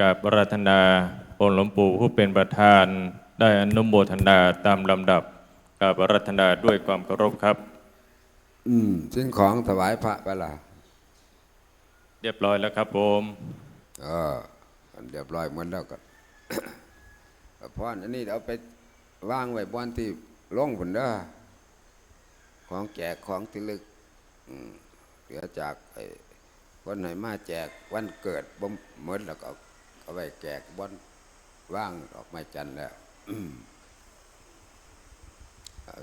กับรัตนาองค์หลวงปู่ผู้เป็นประธาน ได้อนุโมทนาตามลำดับกับรัตนาด้วยความเคารพครับ อืมสิ่งของถวายพระไปละเรียบร้อยแล้วครับผมเอออันเรียบร้อยหมดแล้วก็ก็พรอันนี้เอาไปวางไว้บนที่ล่องผนเด้อของแจกของที่ลึกอืมเหลือจากไอ้คนไหนมาแจกวันเกิดบ่มหมดแล้วก็ เอาไว้แจกบนว่างดอกไม้จันแล้ว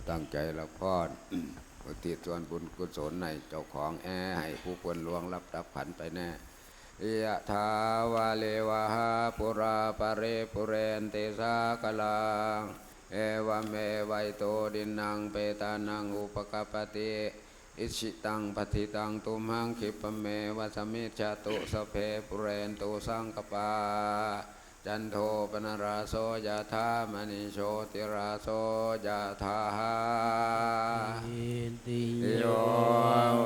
ตั้งใจละพรอุทิศส่วนบุญกุศลในเจ้าของแอให้ผู้ควรลวงรับดับผันไปแน่ยะทาวาเลวะหาปุราปเรปุเรนเตสากลังเอวเมวัยโตดินังเปตานังอุปกปติ อิชิตังปฏิตังตุมหังคิปะเมวะสมมิจจตุสพเพปุเรนตุสังกปา จันโทปนราโสยะธามณิโชติราโสยะธาอิติโย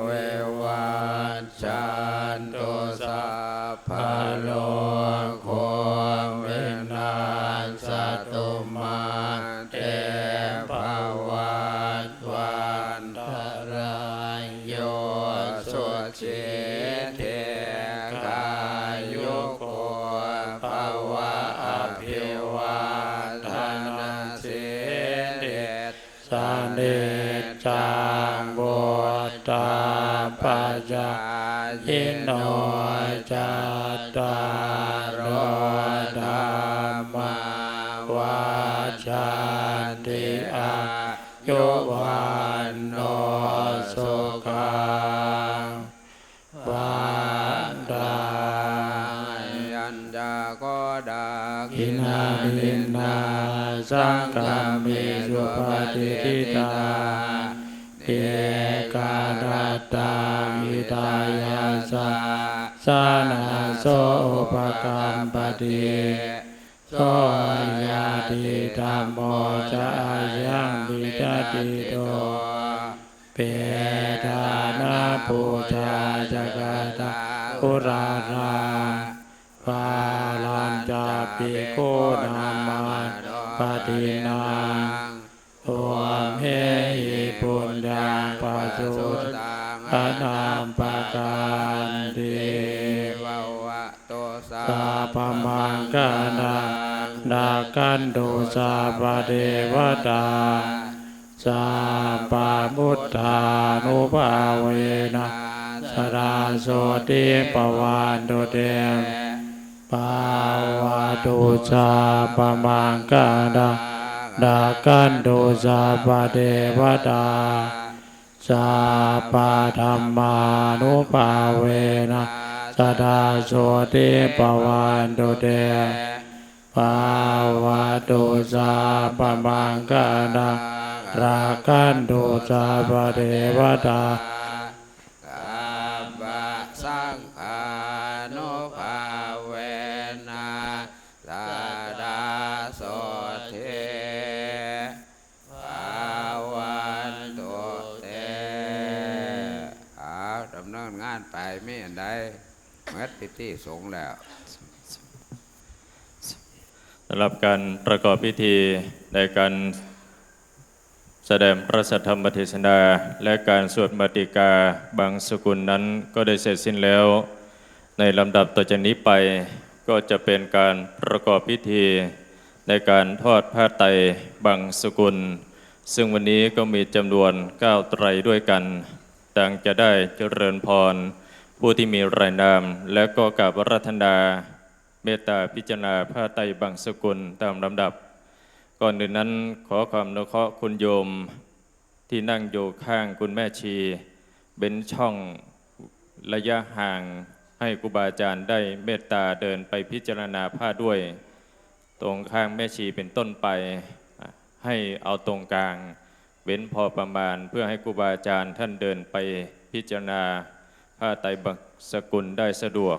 เววันจันตุสัพพะโล จจายโนจตารโอธรรมวาจันติอายุวันโนสุขังวันดายันจาก็ดากินาลินาสังฆามิสุปฏิทิตา ตกาดาตามิตายาสาสานาโสอุปกรรมปฏิโสยาติธรรมโมจะอายังบิดาติโตเปตานาปูชาจักตาอุราราปาลันจาปิโกนามาปฏิน อนามปะการติววะโตสาสาปมังกานานากันโดสาปเดวตาสาปามุตตานุภาเวนะสราโสติปวานโดเดมปาวาตุสาปมังกาดาดากันโดสาปเดวตา สาปาธรรมานุปาเวนะสดาโสติปวานโดเดปาวาตุสาปมังกานารากันโดจาปเทวตา นินงานไปไม่อันใดเมื่อพิธีสงแล้วสำหรับการประกอบพิธีในการแสดงพระสัทธรรมเทศนา และการสวดมติกาบางสกุลนั้นก็ได้เสร็จสิ้นแล้ว ในลำดับต่อจากนี้ไปก็จะเป็นการประกอบพิธี ในการทอดผ้าไตรบางสกุล ซึ่งวันนี้ก็มีจำนวน9ไตรด้วยกัน ดังจะได้เจริญพร ผู้ที่มีรายนาม และก็กราบอารัธนาเมตตาพิจารณาผ้าไตรบางสกุลตามลำดับ ก่อนอื่นนั้นขอความนุเคราะห์คุณโยมที่นั่งอยู่ข้างคุณแม่ชีเป็นช่องระยะห่างให้ครูบาอาจารย์ได้เมตตาเดินไปพิจารณาผ้าด้วย ตรงข้างแม่ชีเป็นต้นไป ให้เอาตรงกลาง เว้นพอประมาณเพื่อให้ครูบาอาจารย์ท่านเดินไปพิจารณาผ้าไตรสกุลได้สะดวก